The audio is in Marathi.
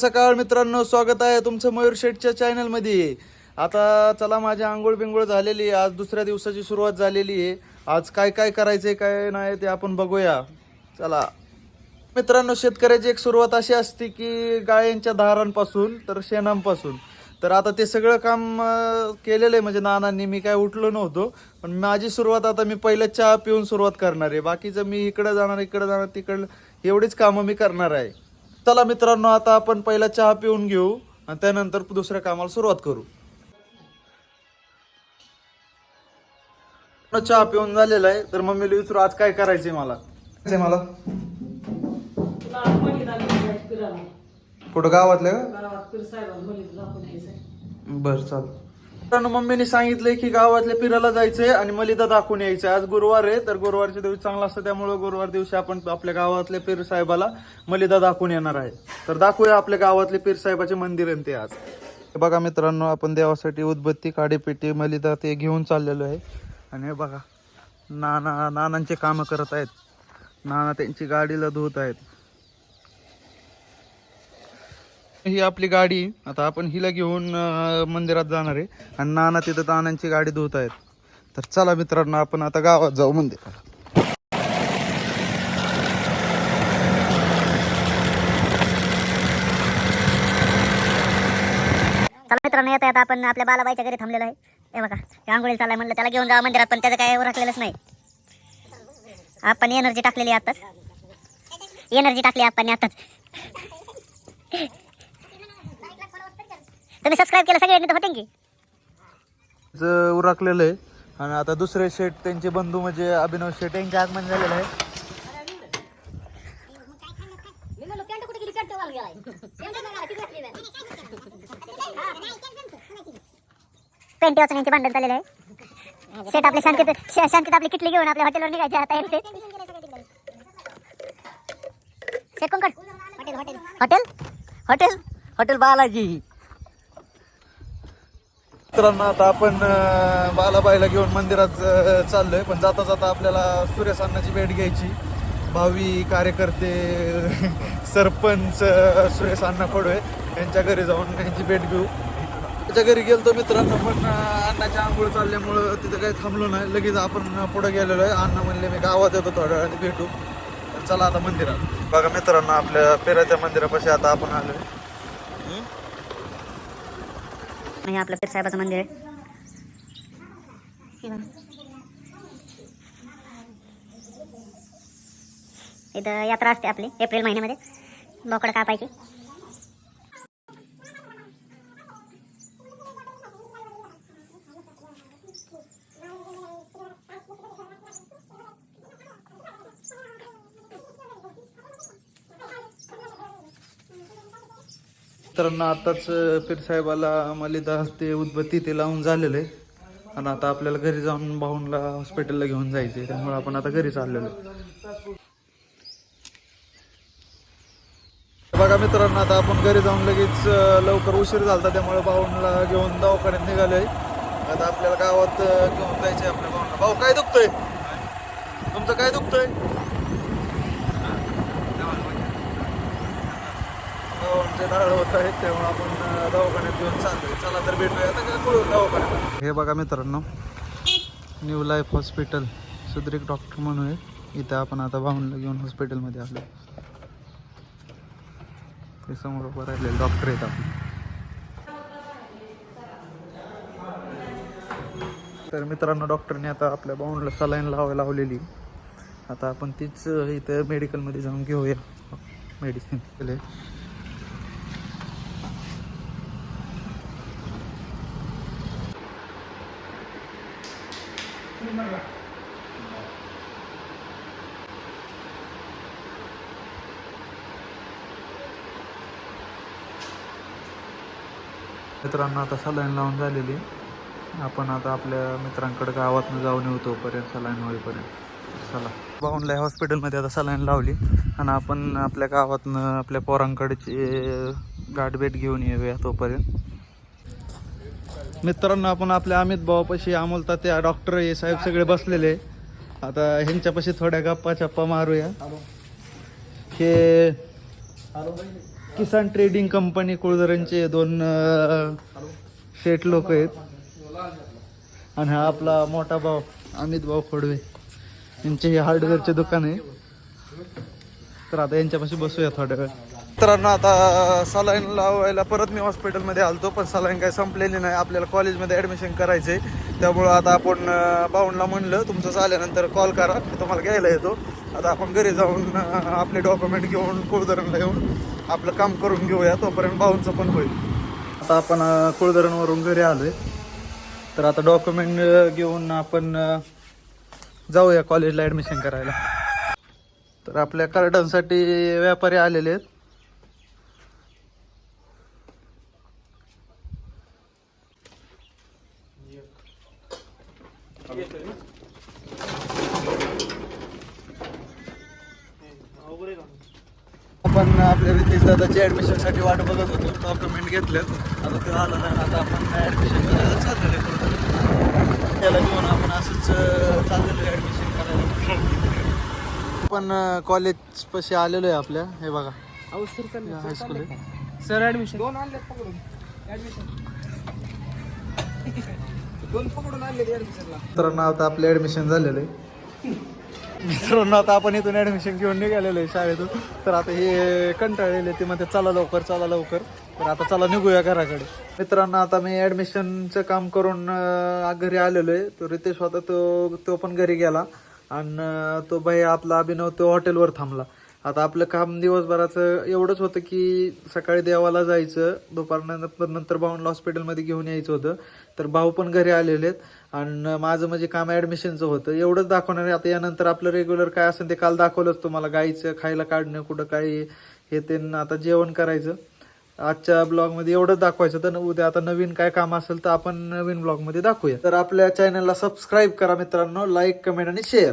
सकाळ मित्रांनो स्वागत आहे तुमचं मयूर शेठच्या चॅनलमध्ये. आता चला माझी आंघोळ बिंगोळ झालेली आहे. आज दुसऱ्या दिवसाची सुरुवात झालेली आहे. आज काय काय करायचंय काय नाही ते आपण बघूया. चला. मित्रांनो शेतकऱ्याची एक सुरुवात अशी असते की गायांच्या धारांपासून तर शेणांपासून. तर आता ते सगळं काम केलेलं आहे. म्हणजे नानांनी मी काय उठलो नव्हतो. पण माझी सुरुवात आता मी पहिलं चहा पिऊन सुरुवात करणार आहे. बाकीचं मी इकडं जाणार इकडं जाणार तिकडं एवढीच कामं मी करणार आहे. चला मित्रांनो आता आपण पहिला चहा पिऊन घेऊ आणि त्यानंतर दुसऱ्या कामाला सुरुवात करू चहा पिऊन झालेला आहे तर मम्मीला विचारू आज काय करायचंय मला काय मला. कुठं गावातल्या. बर चाल मम्मीने सांगितलंय की गावातल्या फिरायला जायचंय आणि मलिदा दाखवून यायचं आज गुरुवार आहे तर गुरुवारच्या दिवशी चांगला असतं त्यामुळे गुरुवार दिवशी आपण आपल्या गावातल्या पीर साहेबाला मलिदा दाखवून येणार आहे. तर दाखवूया आपल्या गावातले पीर साहेबाचे मंदिर आहे ते आज. बघा मित्रांनो आपण देवासाठी उदबत्ती काडीपेटी मलिदा ते घेऊन चाललेलो आहे. आणि हे बघा नाना नानांचे कामं करत आहेत. नाना त्यांची गाडीला धुवत आहेत. ही आपली गाडी आता आपण हिला घेऊन मंदिरात जाणार आहे. आणि नाना तिथं नानांची गाडी धुवत आहेत. तर चला मित्रांनो आपण आता गावात जाऊ मंदिरात चला मित्रांनो येता येता आपण आपल्या बालाबाईच्या घरी थांबलेलो आहे. हे बघा हे चालाय म्हणलं त्याला घेऊन जावं मंदिरात पण त्याचं काय उरकलेलंच नाही. आपण एनर्जी टाकलेली आताच एनर्जी टाकली आपण आताच तुम्ही सबस्क्राईब केलं सगळ्यांनी तर होते की? ज- उरकलेलं आहे. आणि आता दुसरे शेठ त्यांचे बंधू म्हणजे अभिनव शेठ यांचे आगमन झालेलं आहे. पेंटी वाचण्याचे भांडण चाललेलं आहे. सेट आपले शांतीत शांतीत आपली किटली घेऊन आपल्या हॉटेलवर निघायचे आता येते सेट कोण हॉटेल? हॉटेल? हॉटेल बालाजी. मित्रांनो आता आपण बालाबाईला घेऊन मंदिरात चाललोय. पण जाता जाता आपल्याला सूर्यसान्नाची भेट घ्यायची. भावी कार्यकर्ते सरपंच अं, सुरेश फडवे यांच्या घरी जाऊन त्यांची भेट घेऊ. त्याच्या घरी गेलतो मित्रांनो पण अण्णाच्या आंघोळ चालल्यामुळं तिथं काही थांबलो नाही. लगेच आपण पुढे गेलेलो आहे. अण्णा म्हणले मी गावात येतो थोड्या वेळाने भेटू. चला आता मंदिरात. बघा मित्रांनो आपल्या पेराच्या मंदिरापाशी आता आपण आलो हे आपलं पीर साहेबाचं मंदिर आहे. इथं यात्रा असते आपली एप्रिल महिन्यामध्ये. बोकडं कापायची. मित्रांनो आताच पीरसाहेबाला साहेबाला ते उदबत्ती ते लावून झालेलं आहे आणि आता आपल्याला घरी जाऊन भाऊनला हॉस्पिटलला घेऊन जायचे त्यामुळे आपण आता घरी चाललेलो आहे. बघा मित्रांनो आता आपण घरी जाऊन लगेच लवकर उशीर झाला त्यामुळे भाऊनला घेऊन दवाखान्यात निघालोय. आता आपल्याला गावात घेऊन जायचंय आपल्या भाऊनला. भाऊ काय दुखतंय? तुमचं काय दुखतंय? नारळ होत आहेत त्यामुळे आपण दवाखान्यात घेऊन चाललोय. चला तर भेटूया. दवाखान्यात. हे बघा मित्रांनो new life hospital Sudrik doctor म्हणून आहे इथं आपण आता भाऊनला घेऊन हॉस्पिटलमध्ये आलो ते समोर उभं राहिलेले डॉक्टर आहेत आपण. तर मित्रांनो डॉक्टरने आता आपल्या भाऊनला सलाईन लावायला लावलेली. आता आपण तीच इथं मेडिकलमध्ये जाऊन घेऊया. मेडिसिन केले मित्रांनो आता सलाईन लावून झालेली. आपण आता आपल्या मित्रांकडे गावातनं जाऊन येऊ तोपर्यंत सलाईन होईपर्यंत. चला. बाऊनला हॉस्पिटलमध्ये आता सलाईन लावली आणि आपण आपल्या गावातनं आपल्या पोरांकडची गाठभेट घेऊन येऊया तोपर्यंत. मित्रांनो आपण आपल्या अमित भावापाशी अमोलता त्या डॉक्टर हे साहेब सगळे बसलेले. आता ह्यांच्यापाशी थोड्या गप्पा चप्पा मारूया. हे किसान ट्रेडिंग कंपनी कुळदरांचे दोन अं, शेठ लोक आहेत. आणि हा आपला मोठा भाऊ अमित भाऊ खोडवे. यांचे हे हार्डवेअरचे दुकान आहे. तर आता यांच्यापाशी बसूया थोड्या वेळ. मित्रांनो आता सलाईन लावायला परत मी हॉस्पिटलमध्ये आलतो पण सलाईन काही संपलेली नाही. आपल्याला कॉलेजमध्ये ॲडमिशन करायचं आहे त्यामुळं आता आपण अं, म्हणलं तुमचं झाल्यानंतर कॉल करा. मी तुम्हाला घ्यायला येतो. आता आपण घरी जाऊन आपले डॉक्युमेंट घेऊन कुळधरणला येऊन आपलं काम करून घेऊया. तोपर्यंत भाऊंचं पण होईल. आता आपण कुळधरणवरून घरी आलो आहे तर आता डॉक्युमेंट घेऊन आपण जाऊया कॉलेजला ॲडमिशन करायला. तर आपल्या कार्डांसाठी व्यापारी आलेले आहेत. आपण आपल्या रितेश दादाची ॲडमिशनसाठी वाट बघत होतो डॉक्युमेंट घेतलेत आता ते आलं नाही आता आपण ॲडमिशन करायला चाललेलं आहे. त्याला घेऊन आपण असंच चाललेलो आहे ॲडमिशन करायला. आपण कॉलेज पाशी आलेलो आहे आपल्या. हे बघा. हायस्कूल आहे सर ऍडमिशन दोन आणले पकडून. ऍडमिशन दोन पकडून ऍडमिशनला मित्रांनो आता आपलं ॲडमिशन झालेलं आहे. मित्रांनो आता आपण इथून ॲडमिशन घेऊन निघालेलो आहे शाळेतून. तर आता हे कंटाळलेले ते म्हणते चला लवकर चला लवकर. तर आता चला निघूया घराकडे. मित्रांनो आता मी ॲडमिशनचं काम करून घरी आलेलो आहे. तो रितेश होता तो तो पण घरी गेला. आणि तो भाई आपला अभिनव तो हॉटेलवर थांबला. आता आपलं काम दिवसभराचं एवढंच होतं की सकाळी देवाला जायचं दुपारनंतर नंतर भाऊंना हॉस्पिटलमध्ये घेऊन यायचं होतं. तर भाऊ पण घरी आलेले आहेत. आणि माझं म्हणजे काम ॲडमिशनचं होतं. एवढंच दाखवणार आहे. आता यानंतर आपलं रेग्युलर काय असेल ते काल दाखवलंच तुम्हाला. गाईचं खायला काढणं कुठं काय हे ते आता जेवण करायचं. आजच्या ब्लॉगमध्ये एवढंच दाखवायचं. तर उद्या आता नवीन काय काम असेल तर आपण नवीन ब्लॉगमध्ये दाखवूया. तर आपल्या चॅनलला सबस्क्राईब करा मित्रांनो. लाईक कमेंट आणि शेअर